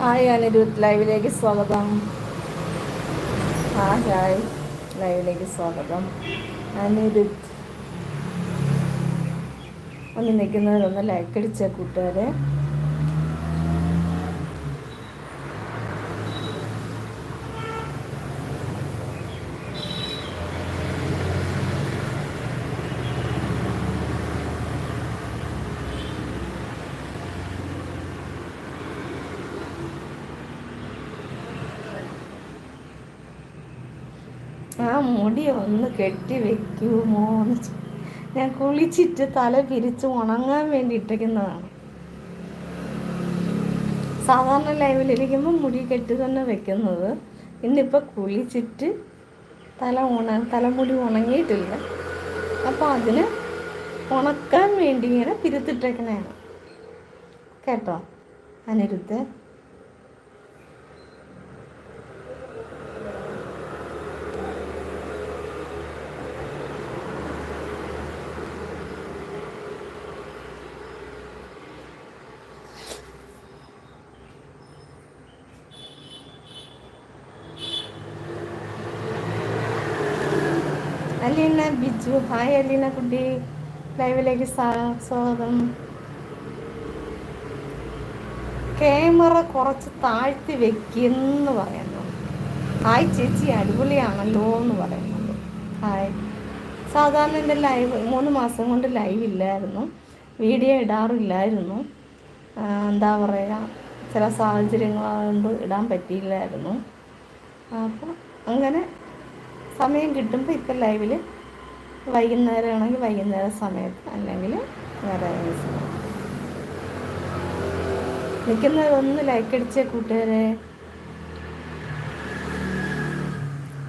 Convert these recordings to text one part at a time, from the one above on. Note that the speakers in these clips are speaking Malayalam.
ഹായ് അനിരുദ്ധ് ലൈവിലേക്ക് സ്വാഗതം. ഹായ് ഹായ് ലൈവിലേക്ക് സ്വാഗതം. അനിരുദ്ധ് ഒന്ന് നിൽക്കുന്നവരൊന്ന് ലൈക്ക് അടിച്ച കൂട്ടുകാരെ ആ മുടി ഒന്ന് കെട്ടി വെക്കുമോ എന്ന് ഞാൻ കുളിച്ചിട്ട് തല പിരിച്ച് ഉണങ്ങാൻ വേണ്ടി ഇട്ടിരിക്കുന്നതാണ് സാധാരണ ലൈവിലിരിക്കുമ്പോൾ മുടി കെട്ടി തന്നെ വെക്കുന്നത്. ഇന്നിപ്പോൾ കുളിച്ചിട്ട് തല ഉണ തലമുടി ഉണങ്ങിയിട്ടില്ല. അപ്പോൾ അതിന് ഉണക്കാൻ വേണ്ടി ഇങ്ങനെ പിരുത്തിട്ടേക്കണേ കേട്ടോ? അനിരുദ്ധേ? അലീന ബിജു. ഹായ് അലീന കുട്ടി. ലൈവിലേക്ക് സ്വാ- സ്വാഗതം. ക്യാമറ കുറച്ച് താഴ്ത്തി വെക്കുന്നു പറയുന്നു. ഹായ് ചേച്ചി അടിപൊളിയാണല്ലോ എന്ന് പറയുന്നുണ്ട് ഹായ്. സാധാരണ എന്റെ ലൈവ് മൂന്ന് മാസം കൊണ്ട് ലൈവ് ഇല്ലായിരുന്നു. വീഡിയോ ഇടാറില്ലായിരുന്നു. എന്താ പറയുക ചില സാഹചര്യങ്ങൾ കൊണ്ട് ഇടാൻ പറ്റിയില്ലായിരുന്നു. അപ്പോൾ അങ്ങനെ സമയം കിട്ടുമ്പോൾ ഇപ്പം ലൈവിൽ വൈകുന്നേരം ആണെങ്കിൽ വൈകുന്നേരം സമയത്ത് അല്ലെങ്കിൽ വേറെ ഏതെങ്കിലും ഒന്ന് ലൈക്ക് അടിച്ച കൂട്ടുകാരെ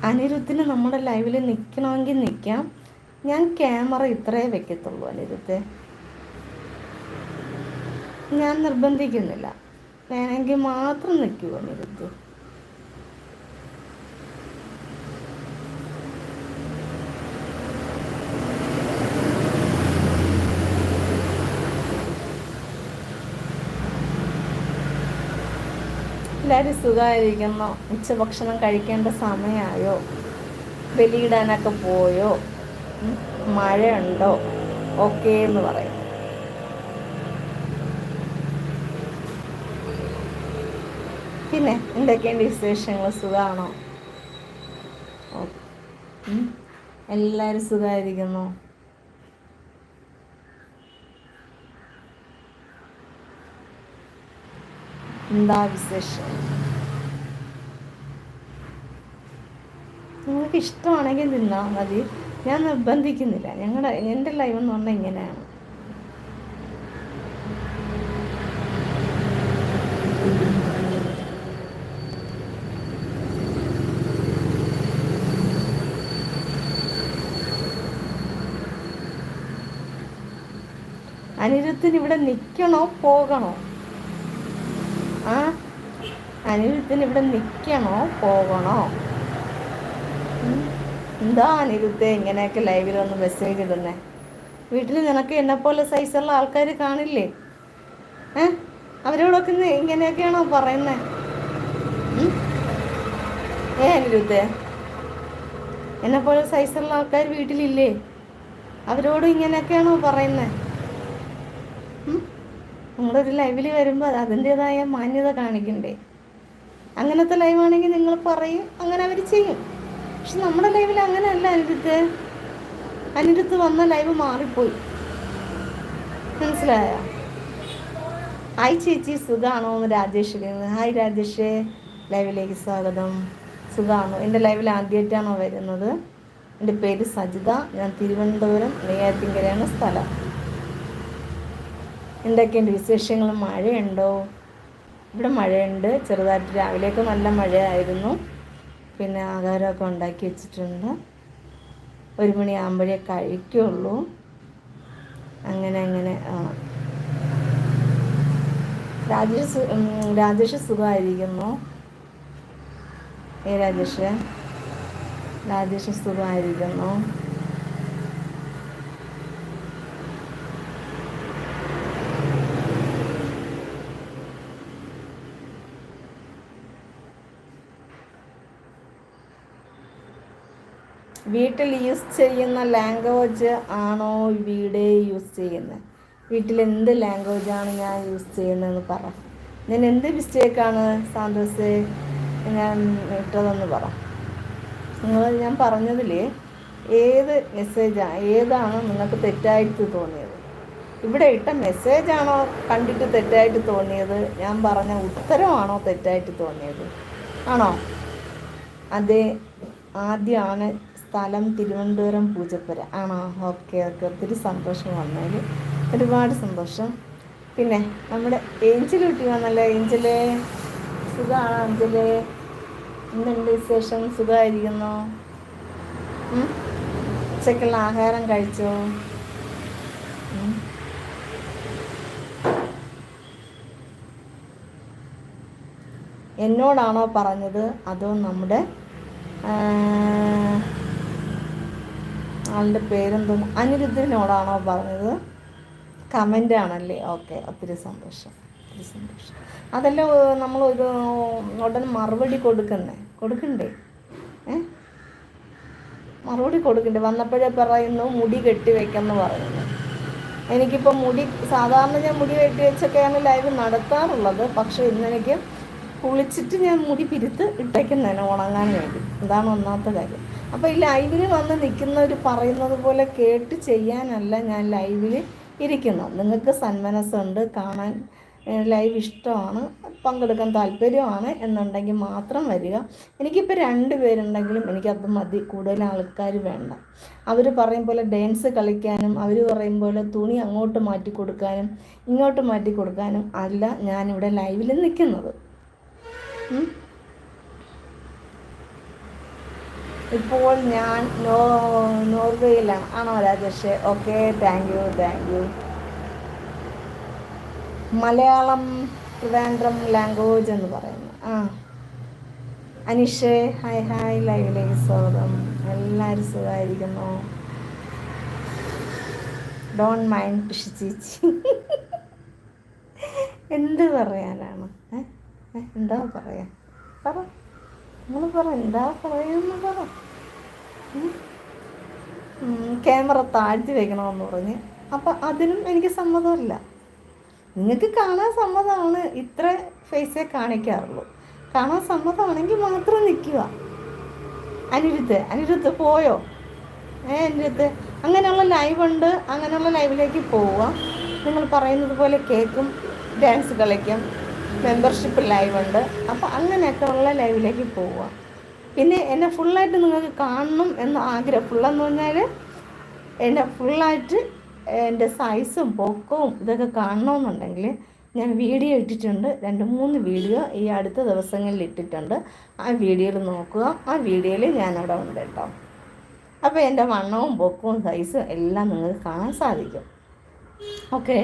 അനിരുദ്ധിന് നമ്മുടെ ലൈവിൽ നിൽക്കണമെങ്കിൽ നിൽക്കാം ഞാൻ ക്യാമറ ഇത്രേ വെക്കത്തുള്ളൂ അനിരുദ്ധെ. ഞാൻ നിർബന്ധിക്കുന്നില്ല. വേണമെങ്കിൽ മാത്രം നിൽക്കൂ അനിരുദ്ധ്. എല്ലാവരും സുഖമായിരിക്കുന്നു. ഉച്ചഭക്ഷണം കഴിക്കേണ്ട സമയമായോ? ബലിയിടാനൊക്കെ പോയോ? മഴയുണ്ടോ? ഓക്കേ എന്ന് പറയും. പിന്നെ എന്തൊക്കെയുണ്ട് വിശേഷങ്ങൾ? സുഖമാണോ? എല്ലാവരും സുഖമായിരിക്കുന്നു. എന്താ വിശേഷം നിങ്ങൾക്ക് ഇഷ്ടമാണെങ്കിൽ നിന്നാൽ മതി. ഞാൻ നിർബന്ധിക്കുന്നില്ല. ഞങ്ങളുടെ എന്റെ ലൈവ് എന്ന് പറഞ്ഞാൽ ഇങ്ങനെയാണ്. അനിരുദ്ധന് ഇവിടെ നിൽക്കണോ പോകണോ? ആ അനിരുദ്ധൻ ഇവിടെ നിൽക്കണോ പോകണോ? എന്താ അനിരുദ്ധ ഇങ്ങനെയൊക്കെ ലൈവിൽ വന്ന് മെസ്സേജ് ഇടുന്നേ? വീട്ടിൽ നിനക്ക് എന്നെ പോലെ സൈസുള്ള ആൾക്കാർ കാണില്ലേ? ഏ? അവരോടൊക്കെ ഇങ്ങനെയൊക്കെയാണോ പറയുന്നേ? ഏ അനിരുദ്ധ? എന്നെ പോലെ സൈസുള്ള ആൾക്കാർ വീട്ടിലില്ലേ? അവരോട് ഇങ്ങനെയൊക്കെയാണോ പറയുന്നേ? ഒരു ലൈവിൽ വരുമ്പോൾ അതിന്റെതായ മാന്യത കാണിക്കണ്ടേ? അങ്ങനത്തെ ലൈവാണെങ്കിൽ നിങ്ങൾ പറയും അങ്ങനെ അവർ ചെയ്യും. പക്ഷെ നമ്മുടെ ലൈവിൽ അങ്ങനെയല്ല അനിരുദ്ധ്. അനിരുദ്ധ് വന്ന ലൈവ് മാറിപ്പോയി. മനസ്സിലായ? ഹായ് ചേച്ചി സുഖാണോ? എന്ന് രാജേഷ്. ഹായ് രാജേഷ്. ലൈവിലേക്ക് സ്വാഗതം. സുഖാണോ? എന്റെ ലൈവിൽ ആദ്യമായിട്ടാണോ വരുന്നത്. എന്റെ പേര് സജിത. ഞാൻ തിരുവനന്തപുരം നെയ്യാറ്റിങ്കരയാണ് സ്ഥലം. എന്തൊക്കെയുണ്ട് വിശേഷങ്ങൾ? മഴയുണ്ടോ? ഇവിടെ മഴയുണ്ട്. ചെറുതായിട്ട് രാവിലെയൊക്കെ നല്ല മഴയായിരുന്നു. പിന്നെ ആഹാരമൊക്കെ ഉണ്ടാക്കി വെച്ചിട്ടുണ്ട്. ഒരു മണിയാകുമ്പോഴേ കഴിക്കുള്ളൂ. അങ്ങനെ അങ്ങനെ രാജേഷ് രാജേഷ് സുഖമായിരിക്കുന്നു? ഏ രാജേഷ്? രാജേഷ് സുഖമായിരിക്കുന്നു. വീട്ടിൽ യൂസ് ചെയ്യുന്ന ലാംഗ്വേജ് ആണോ ഇവിടെ യൂസ് ചെയ്യുന്നത്? വീട്ടിൽ എന്ത് ലാംഗ്വേജ് ആണ് ഞാൻ യൂസ് ചെയ്യുന്നതെന്ന് പറ. ഞാൻ എന്ത് മിസ്റ്റേക്കാണ് സാന്തോസ് ഞാൻ ഇട്ടതെന്ന് പറ. നിങ്ങൾ ഞാൻ പറഞ്ഞതിൽ ഏത് മെസ്സേജാണ് ഏതാണ് നിങ്ങൾക്ക് തെറ്റായിട്ട് തോന്നിയത്? ഇവിടെ ഇട്ട മെസ്സേജാണോ കണ്ടിട്ട് തെറ്റായിട്ട് തോന്നിയത്? ഞാൻ പറഞ്ഞ ഉത്തരമാണോ തെറ്റായിട്ട് തോന്നിയത്? ആണോ? അതെ ആദ്യമാണ് സ്ഥലം തിരുവനന്തപുരം പൂജപ്പുര. ആണോ? Okay okay. ഒത്തിരി സന്തോഷം വന്നതിൽ. ഒരുപാട് സന്തോഷം. പിന്നെ നമ്മുടെ ഏഞ്ചൽ കുട്ടി വന്നല്ലേ ഏഞ്ചൽ. സുഖമാണോ അഞ്ചൽ എന്തുണ്ട് വിശേഷം? സുഖമായിരിക്കുന്നു? ഉച്ചക്കുള്ള ആഹാരം കഴിച്ചോ? എന്നോടാണോ പറഞ്ഞത്? അതോ നമ്മുടെ ആളുടെ പേരെന്തോ അനിരുദ്ധനോടാണോ പറഞ്ഞത്? കമന്റ് ആണല്ലേ? ഓക്കെ ഒത്തിരി സന്തോഷം ഒത്തിരി സന്തോഷം. അതെല്ലാം നമ്മൾ ഒരു ഉടൻ മറുപടി കൊടുക്കുന്നേ. കൊടുക്കണ്ടേ? ഏ? മറുപടി കൊടുക്കണ്ടേ? വന്നപ്പോഴേ പറയുന്നു മുടി കെട്ടി വെക്കെന്ന് പറയുന്നു. എനിക്കിപ്പോൾ മുടി സാധാരണ ഞാൻ മുടി വെട്ടി വെച്ചൊക്കെയാണ് ലൈവ് നടത്താറുള്ളത്. പക്ഷേ ഇന്നെനിക്ക് കുളിച്ചിട്ട് ഞാൻ മുടി പിരുത്ത് ഇട്ടേക്കുന്നതിന് ഉണങ്ങാൻ വേണ്ടി. അതാണ് ഒന്നാമത്തെ കാര്യം. അപ്പോൾ ഈ ലൈവിൽ വന്ന് നിൽക്കുന്നവർ പറയുന്നത് പോലെ കേട്ട് ചെയ്യാനല്ല ഞാൻ ലൈവിൽ ഇരിക്കുന്നത് നിങ്ങൾക്ക് സന്മനസ്സുണ്ട് കാണാൻ ലൈവ് ഇഷ്ടമാണ് പങ്കെടുക്കാൻ താല്പര്യമാണ് എന്നുണ്ടെങ്കിൽ മാത്രം വരിക. എനിക്കിപ്പോൾ രണ്ട് പേരുണ്ടെങ്കിലും എനിക്കത് മതി കൂടുതൽ ആൾക്കാർ വേണ്ട. അവർ പറയും പോലെ ഡാൻസ് കളിക്കാനും അവർ പറയും പോലെ തുണി അങ്ങോട്ട് മാറ്റി കൊടുക്കാനും ഇങ്ങോട്ട് മാറ്റി കൊടുക്കാനും അല്ല ഞാനിവിടെ ലൈവിൽ നിൽക്കുന്നത് ഇപ്പോൾ ഞാൻ നോ നോർവേയിലാണ് ആണോ Rajesh? Okay thank you thank you Malayalam Trivandrum language എന്ന് പറയുന്നു. ആ. അനിഷേ ഹായ് ഹായ് ലൈവിലേക്ക് സ്വാഗതം. എല്ലാവരും സുഖമായിരിക്കുന്നു. ഡോൺ മൈൻഡ് പിഷി ചേച്ചി. എന്ത് പറയാനാണ്? എന്താ പറയാ പറ. നിങ്ങൾ പറ എന്താ പറയുന്നു പറ. ക്യാമറ താഴ്ത്തി വെക്കണമെന്ന് പറഞ്ഞ്. അപ്പം അതിനും എനിക്ക് സമ്മതമില്ല. നിങ്ങൾക്ക് കാണാൻ സമ്മതമാണ് ഇത്ര ഫേസേ കാണിക്കാറുള്ളൂ. കാണാൻ സമ്മതമാണെങ്കിൽ മാത്രം നിൽക്കുക. അനിരുദ്ധ് അനിരുദ്ധ് പോയോ? ഏ അനിരുദ്ധ് അങ്ങനെയുള്ള ലൈവ് ഉണ്ട്. അങ്ങനെയുള്ള ലൈവിലേക്ക് പോവുക നിങ്ങൾ പറയുന്നത് പോലെ കേൾക്കും ഡാൻസ് കളിക്കും. മെമ്പർഷിപ്പ് ലൈവ് ഉണ്ട്. അപ്പോൾ അങ്ങനെയൊക്കെ ഉള്ള ലൈവിലേക്ക് പോവുക. പിന്നെ എന്നെ ഫുള്ളായിട്ട് നിങ്ങൾക്ക് കാണണം എന്ന് ആഗ്രഹം. ഫുള്ളെന്ന് പറഞ്ഞാൽ എന്നെ ഫുള്ളായിട്ട് എന്റെ സൈസും പൊക്കവും ഇതൊക്കെ കാണണമെന്നുണ്ടെങ്കിൽ ഞാൻ വീഡിയോ ഇട്ടിട്ടുണ്ട്. രണ്ട് മൂന്ന് വീഡിയോ ഈ അടുത്ത ദിവസങ്ങളിൽ ഇട്ടിട്ടുണ്ട്. ആ വീഡിയോയിൽ നോക്കുക. ആ വീഡിയോയിൽ ഞാനവിടെ ഉണ്ട് കേട്ടോ. അപ്പോൾ എന്റെ വണ്ണവും പൊക്കവും സൈസും എല്ലാം നിങ്ങൾക്ക് കാണാൻ സാധിക്കും. Okay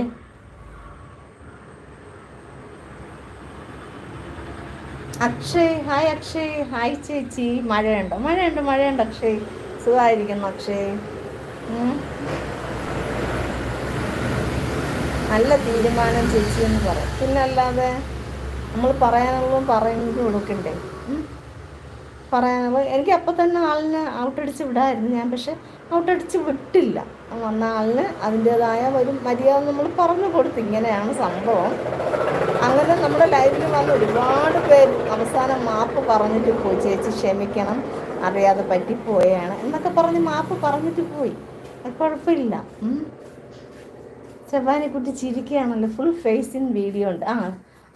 Akshay hi Akshay. Hi ചേച്ചി. മഴയുണ്ടോ? മഴയുണ്ട് മഴയുണ്ട് അക്ഷയ്. സുഖമായിരിക്കുന്നു അക്ഷയ്. നല്ല തീരുമാനം ചേച്ചി എന്ന് പറയും. പിന്നെ അല്ലാതെ നമ്മൾ പറയാനുള്ളതും പറയുന്നത് കൊടുക്കണ്ടേ. പറയാനുള്ള എനിക്ക് അപ്പം തന്നെ ആളിനെ ഔട്ടടിച്ച് വിടായിരുന്നു ഞാൻ പക്ഷെ ഔട്ടടിച്ച് വിട്ടില്ല. വന്ന ആളിന് അതിന്റേതായ ഒരു മര്യാദ നമ്മൾ പറഞ്ഞു കൊടുത്തു ഇങ്ങനെയാണ് സംഭവം. അങ്ങനെ നമ്മുടെ ലൈഫിൽ വന്ന് ഒരുപാട് പേര് അവസാനം മാപ്പ് പറഞ്ഞിട്ട് പോയി. ചേച്ചി ക്ഷമിക്കണം അറിയാതെ പറ്റിപ്പോയാണ് എന്നൊക്കെ പറഞ്ഞ് മാപ്പ് പറഞ്ഞിട്ട് പോയി. കുഴപ്പമില്ല. ഉം. ശബാനെക്കുട്ടി ചിരിക്കുകയാണല്ലോ. ഫുൾ ഫേസ് ഇൻ വീഡിയോ ഉണ്ട്. ആ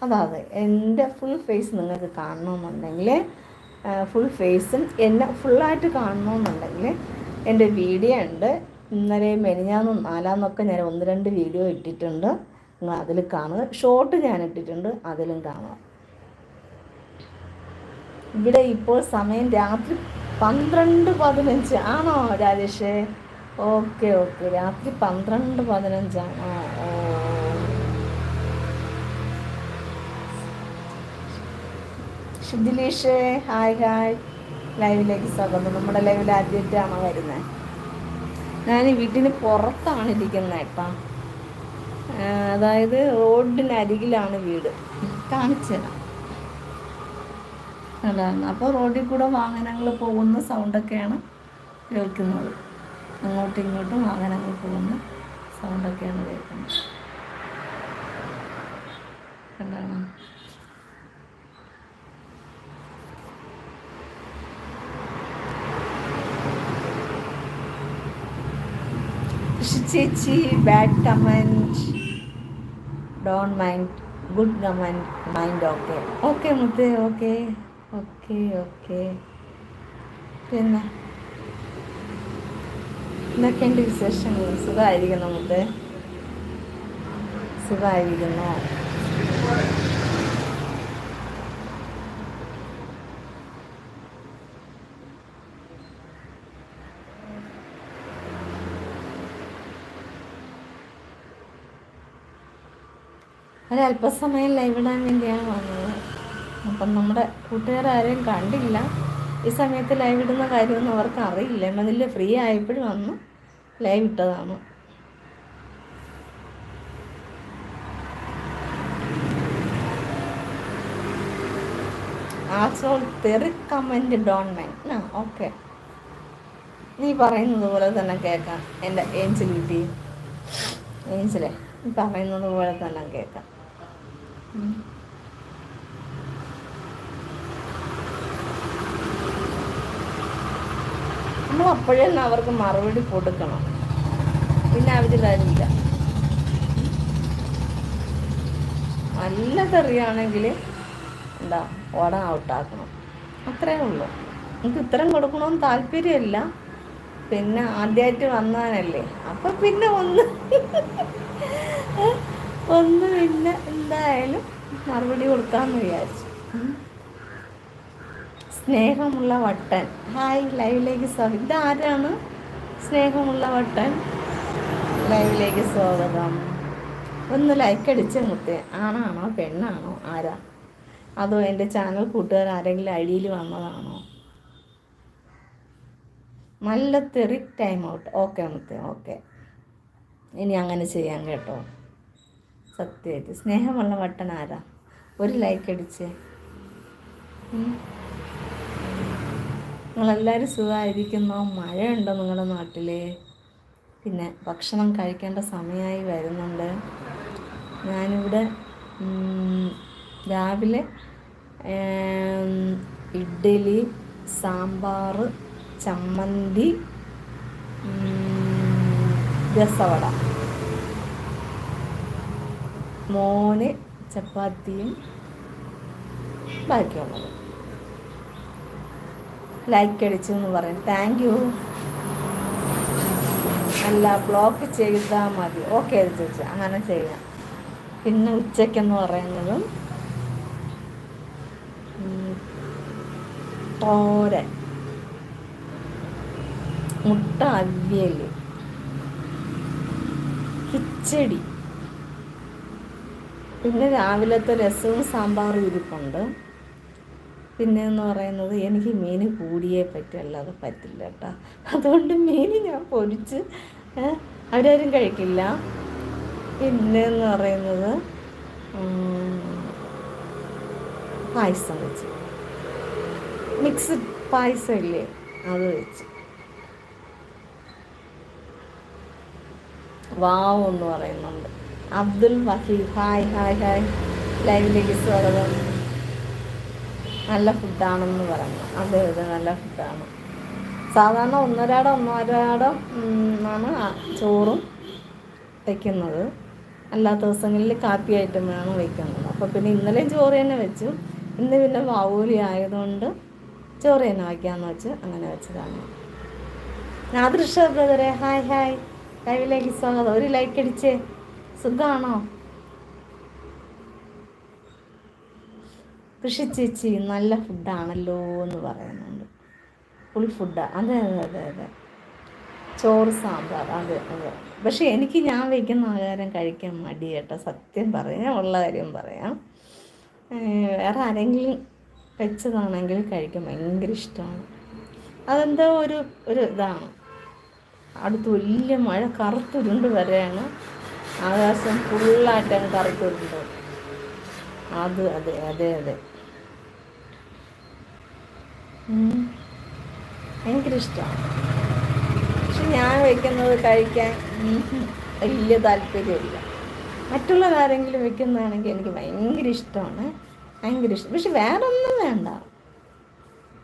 അതാ അതെ. എന്റെ ഫുൾ ഫേസ് നിങ്ങൾക്ക് കാണണമെന്നുണ്ടെങ്കിൽ ഫുൾ ഫേസും എന്നെ ഫുള്ളായിട്ട് കാണണമെന്നുണ്ടെങ്കിൽ എന്റെ വീഡിയോ ഉണ്ട്. ഇന്നലെ മെനിഞ്ഞാന്നും നാലാന്നൊക്കെ ഞാൻ ഒന്ന് രണ്ട് വീഡിയോ ഇട്ടിട്ടുണ്ട്. അതിൽ കാണുക. ഷോർട്ട് ഞാൻ ഇട്ടിട്ടുണ്ട് അതിലും കാണുക ഇവിടെ ഇപ്പോൾ സമയം രാത്രി പന്ത്രണ്ട് പതിനഞ്ച്. ആണോ രാജേഷേ? ഓക്കെ ഓക്കെ രാത്രി പന്ത്രണ്ട് പതിനഞ്ചാണ് ഷിദിലീഷ് ഹായ് ഹായ്. ലൈവിലേക്ക് സ്വാഗതം. നമ്മുടെ ലൈവിൽ ആദ്യമായിട്ടാണോ വരുന്നത്? ഞാൻ വീട്ടിന് പുറത്താണ് ഇരിക്കുന്നത് കേട്ടോ. അതായത് റോഡിനരികിലാണ് വീട്. കാണിച്ചു തരാം അതാണ്. അപ്പോൾ റോഡിൽ കൂടെ വാഹനങ്ങൾ പോകുന്ന സൗണ്ടൊക്കെയാണ് കേൾക്കുന്നത്. അങ്ങോട്ടും ഇങ്ങോട്ടും വാഹനങ്ങൾ പോകുന്ന സൗണ്ടൊക്കെയാണ് കേൾക്കുന്നത്. കണ്ടാണോ ചേച്ചി bad comment don't mind good comment mind okay okay മുത്ത് ഓക്കെ ഓക്കെ ഓക്കെ പിന്നെ എന്തൊക്കെയുണ്ട് വിശേഷങ്ങൾ. സുഖമായിരിക്കുന്നു മുത്ത് സുഖമായിരിക്കുന്നു? ഒരല്പസമയം ലൈവിടാൻ വേണ്ടിയാണ് വന്നത്. അപ്പം നമ്മുടെ കൂട്ടുകാരും കണ്ടില്ല. ഈ സമയത്ത് ലൈവ് ഇടുന്ന കാര്യമൊന്നും അവർക്ക് അറിയില്ല. അതിൽ ഫ്രീ ആയപ്പോഴും വന്ന് ലൈവ് ഇട്ടതാണ്. ആസോൾ തെറി കമന്റ് ഡോൺ മൈൻ ആ ഓക്കെ നീ പറയുന്നത് പോലെ തന്നെ കേൾക്കാം. എന്റെ ഏഞ്ചൽ കിട്ടി ഏഞ്ചലേ നീ പറയുന്നത് പോലെ തന്നെ കേൾക്കാം. നമ്മൾ അപ്പോഴേ അവർക്ക് മറുപടി കൊടുക്കണം. പിന്നെ അവർ തരില്ല. നല്ല തെറിയാണെങ്കിൽ എന്താ ഓടാൻ ഔട്ടാക്കണം. അത്രേ ഉള്ളൂ. നമുക്ക് ഇത്തരം കൊടുക്കണമെന്ന് താല്പര്യമില്ല. പിന്നെ ആദ്യമായിട്ട് വന്നാനല്ലേ അപ്പം പിന്നെ ഒന്ന്. ഒന്ന് പിന്നെ എന്തായാലും മറുപടി കൊടുക്കാമെന്ന് വിചാരിച്ചു. സ്നേഹമുള്ള വട്ടൻ. ഹായ് ലൈവിലേക്ക് സ്വാഗതം ഇതാരാണ്? സ്നേഹമുള്ള വട്ടൻ. ലൈവിലേക്ക് സ്വാഗതം. ഒന്ന് ലൈക്ക് അടിച്ച മുത്തേ. ആണാണോ പെണ്ണാണോ ആരാ? അതോ എന്റെ ചാനൽ കൂട്ടുകാർ ആരെങ്കിലും അടിയിൽ വന്നതാണോ? നല്ല തെറി ടൈം ഔട്ട് ഓക്കെ മുത്തേ ഓക്കെ ഇനി അങ്ങനെ ചെയ്യാം കേട്ടോ. സത്യമായിട്ട്. സ്നേഹമുള്ള വട്ടൻ ആരാ? ഒരു ലൈക്ക് അടിച്ച്. നിങ്ങളെല്ലാവരും സുഖമായിരിക്കുന്നോ? മഴയുണ്ടോ നിങ്ങളുടെ നാട്ടിൽ പിന്നെ ഭക്ഷണം കഴിക്കേണ്ട സമയമായി വരുന്നുണ്ട്. ഞാനിവിടെ രാവിലെ ഇഡ്ഡലി സാമ്പാർ ചമ്മന്തി രസവട. മോന് ചപ്പാത്തിയും ബാക്കിയുള്ളത്. ലൈക്ക് അടിച്ചു എന്ന് പറയും താങ്ക് യു അല്ല ബ്ലോക്ക് ചെയ്താൽ മതി. ഓക്കെ ചേച്ചി അങ്ങനെ ചെയ്യാം. പിന്നെ ഉച്ചയ്ക്കെന്ന് പറയുന്നതും തോരൻ. മുട്ട അവിയൽ കിച്ചടി. പിന്നെ രാവിലത്തെ രസവും സാമ്പാറും ഇരിപ്പുണ്ട്. പിന്നെ എന്ന് പറയുന്നത് എനിക്ക് മീൻ കൂടിയേ പറ്റല്ലാതെ പറ്റില്ല കേട്ടോ. അതുകൊണ്ട് മീൻ ഞാൻ പൊരിച്ച് അവരാരും കഴിക്കില്ല. പിന്നെ എന്ന് പറയുന്നത് പായസം വെച്ച്. മിക്സ്ഡ് പായസം ഇല്ലേ അത് വെച്ച്. വാവ് എന്ന് പറയുന്നുണ്ട്. Abdul Mahi hi hi hi. ലൈവിലേക്ക് സ്വാഗതം. നല്ല ഫുഡാണെന്ന് പറഞ്ഞു. അതെ അതെ നല്ല ഫുഡാണ്. സാധാരണ ഒന്നരാടം ഒന്നരാടം ആണ് ചോറും വയ്ക്കുന്നത് അല്ലാത്ത ദിവസങ്ങളിൽ കാപ്പി ഐറ്റമാണ് വയ്ക്കുന്നത് അപ്പോൾ പിന്നെ ഇന്നലെയും ചോറ് തന്നെ വെച്ചു. ഇന്ന് പിന്നെ വാവൂലി ആയതുകൊണ്ട് ചോറ് തന്നെ വയ്ക്കാമെന്ന് വെച്ച് അങ്ങനെ വെച്ചതാണ്. നാദൃഷ ബ്രദറെ ഹായ് ഹായ്. ലൈവിലേക്ക് സ്വാഗതം. ഒരു ലൈക്ക് അടിച്ചേ. സുഖമാണോ കൃഷി ചേച്ചി നല്ല ഫുഡാണല്ലോ എന്ന് പറയുന്നുണ്ട്. ഫുൾ ഫുഡാണ് അതെ അതെ അതെ അതെ. ചോറ് സാമ്പാർ. അതെ അതെ. പക്ഷെ എനിക്ക് ഞാൻ വയ്ക്കുന്ന ആഹാരം കഴിക്കാൻ മടി കേട്ടോ സത്യം പറയാം ഉള്ള കാര്യം പറയാം. വേറെ ആരെങ്കിലും വെച്ചതാണെങ്കിൽ കഴിക്കാൻ ഭയങ്കര ഇഷ്ടമാണ്. അതെന്തോ ഒരു ഒരു ഇതാണ്. അടുത്ത് വലിയ മഴ കറുത്തുരുണ്ട് വരെയാണ്. ആകാശം ഫുള്ളായിട്ട് അങ്ങ് കറുത്തിട്ടുണ്ടോ അത് അതെ അതെ. അതെ എനിക്കിഷ്ടമാണ് പക്ഷെ ഞാൻ വെക്കുന്നത് കഴിക്കാൻ വലിയ താല്പര്യമില്ല. മറ്റുള്ളവരാരെങ്കിലും വെക്കുന്നതാണെങ്കിൽ എനിക്ക് ഭയങ്കര ഇഷ്ടമാണ്. ഭയങ്കര ഇഷ്ടം. പക്ഷെ വേറെ ഒന്നും വേണ്ട.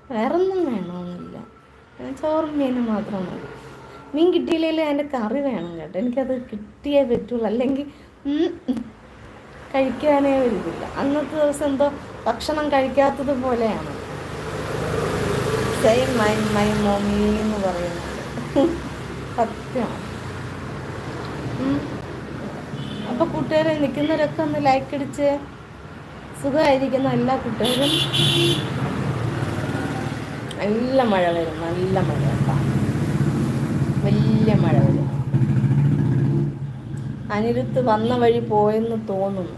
വേറൊന്നും വേണമെന്നില്ല. ചോറും മീനും മാത്രം മതി. മീൻ കിട്ടിയില്ലെങ്കിൽ അതിന്റെ കറി വേണം കേട്ടോ. എനിക്കത് കിട്ടിയേ പറ്റുള്ളൂ. അല്ലെങ്കിൽ കഴിക്കാനേ വരുന്നില്ല അന്നത്തെ ദിവസം എന്തോ ഭക്ഷണം കഴിക്കാത്തത് പോലെയാണ്. സെയിം മൈ മൈ മോമി എന്ന് പറയുന്നത്. സത്യമാണ് ഉം. അപ്പൊ കൂട്ടുകാരെ നിൽക്കുന്നവരൊക്കെ ഒന്ന് ലൈക്ക് അടിച്ച് സുഖമായിരിക്കുന്ന എല്ലാ കുട്ടികളും നല്ല മഴ വരും. നല്ല മഴ കേട്ടോ. വലിയ മഴ. വരും അനിരുത്ത് വന്ന വഴി പോയെന്ന് തോന്നുന്നു.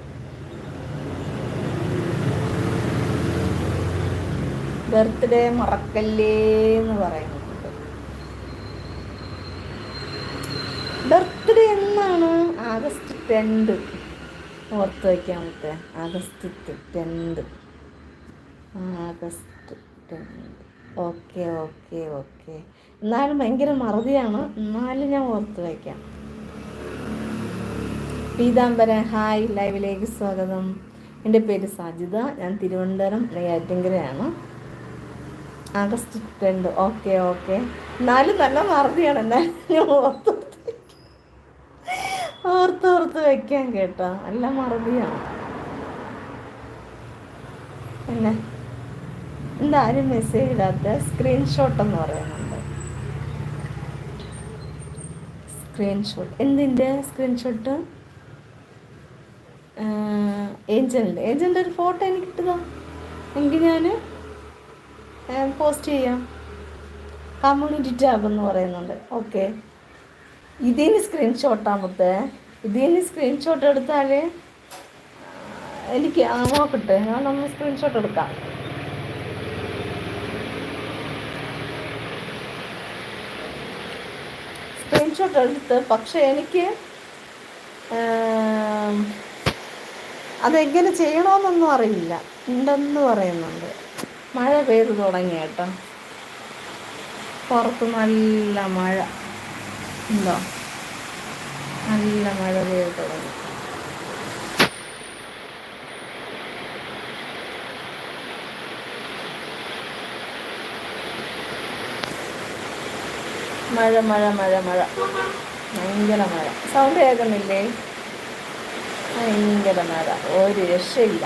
ബർത്ത്ഡേ മറക്കല്ലേ എന്ന് പറയുന്നു. ബർത്ത്ഡേ എന്നാണ് ആഗസ്റ്റ് ടെൻത് ഓർത്ത് വയ്ക്കാൻ പറ്റേ August tenth August tenth okay okay okay. എന്നാലും ഭയങ്കര മറുതിയാണ്. എന്നാലും ഞാൻ ഓർത്ത് വയ്ക്കാം പീതാംബരൻ ഹായ് ലൈവിലേക്ക് സ്വാഗതം. എന്റെ പേര് സജിത. ഞാൻ തിരുവനന്തപുരം നെയ്യാറ്റിങ്കരയാണ് ആഗസ്റ്റ് ടെൻത് ഓക്കെ ഓക്കെ. എന്നാലും നല്ല മറുതിയാണ്. എന്നാലും ഞാൻ ഓർത്ത് ഓർത്ത് ഓർത്ത് വെക്കാൻ കേട്ടോ. നല്ല മറുതിയാണ്. പിന്നെ എന്താരും മെസ്സേജ് ഇടാത്ത? സ്ക്രീൻഷോട്ട് എന്ന് പറയുന്നുണ്ട് സ്ക്രീൻഷോട്ട് എന്തിന്റെ സ്ക്രീൻഷോട്ട് ഏജന്റ് ഏജന്റ് ഒരു ഫോട്ടോ എനിക്ക് കിട്ടുക എങ്കിൽ ഞാൻ പോസ്റ്റ് ചെയ്യാം. കമ്മ്യൂണിറ്റി ടാബ് എന്ന് പറയുന്നുണ്ട്. ഓക്കെ ഇതിന് സ്ക്രീൻഷോട്ടാമത്തെ ഇതിന് സ്ക്രീൻഷോട്ട് എടുത്താൽ എനിക്ക് നോക്കട്ടെ. ഞാൻ നമ്മൾ സ്ക്രീൻഷോട്ട് എടുക്കാം. സ്ക്രീൻഷോട്ട് എടുത്ത് പക്ഷെ എനിക്ക് അതെങ്ങനെ ചെയ്യണമെന്നൊന്നും അറിയില്ല. ഉണ്ടെന്ന് പറയുന്നുണ്ട്. മഴ പെയ്തു തുടങ്ങി കേട്ടോ. പുറത്ത് നല്ല മഴ. ഉണ്ടോ? നല്ല മഴ പെയ്തു തുടങ്ങി. മഴ മഴ മഴ മഴ. ഭയങ്കര മഴ. സൗണ്ട് കേൾക്കുന്നില്ലേ? ഭയങ്കര മഴ. ഒരു രക്ഷയില്ല.